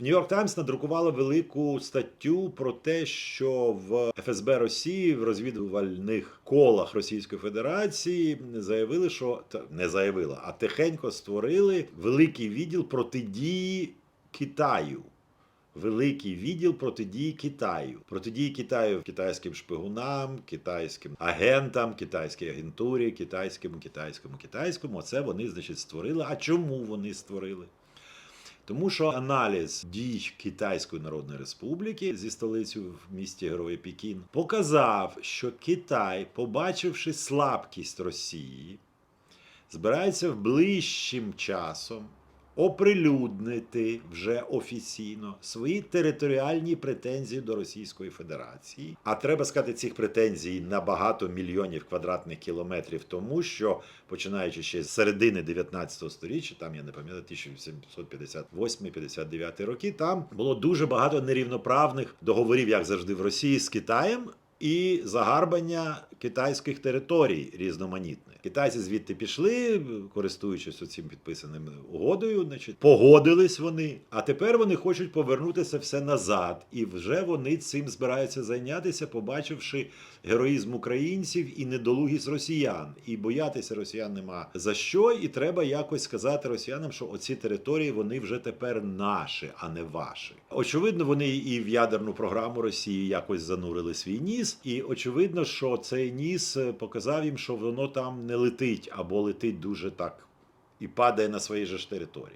Нью-Йорк Таймс надрукувала велику статтю про те, що в ФСБ Росії в розвідувальних колах Російської Федерації заявили, що не заявила, а тихенько створили великий відділ протидії Китаю. Великий відділ протидії Китаю, протидії Китаю китайським шпигунам, китайським агентам, китайській агентурі, китайському, китайському, китайському. Оце вони, значить, створили. А чому вони створили? Тому що аналіз дій Китайської Народної Республіки зі столицею в місті Герої Пікін показав, що Китай, побачивши слабкість Росії, збирається в ближчим часом оприлюднити вже офіційно свої територіальні претензії до Російської Федерації. А треба сказати, цих претензій на багато мільйонів квадратних кілометрів, тому що починаючи ще з середини 19 століття, там я не пам'ятаю, 1758-59 роки, там було дуже багато нерівноправних договорів, як завжди, в Росії з Китаєм. І загарбання китайських територій різноманітних. Китайці звідти пішли, користуючись цим підписаним угодою, значить, погодились вони. А тепер вони хочуть повернутися все назад. І вже вони цим збираються зайнятися, побачивши героїзм українців і недолугість росіян. І боятися росіян нема за що. І треба якось сказати росіянам, що оці території вони вже тепер наші, а не ваші. Очевидно, вони і в ядерну програму Росії якось занурили свій ніс. І очевидно, що цей ніс е, показав їм, що воно там не летить або летить дуже так і падає на своїй же ж території.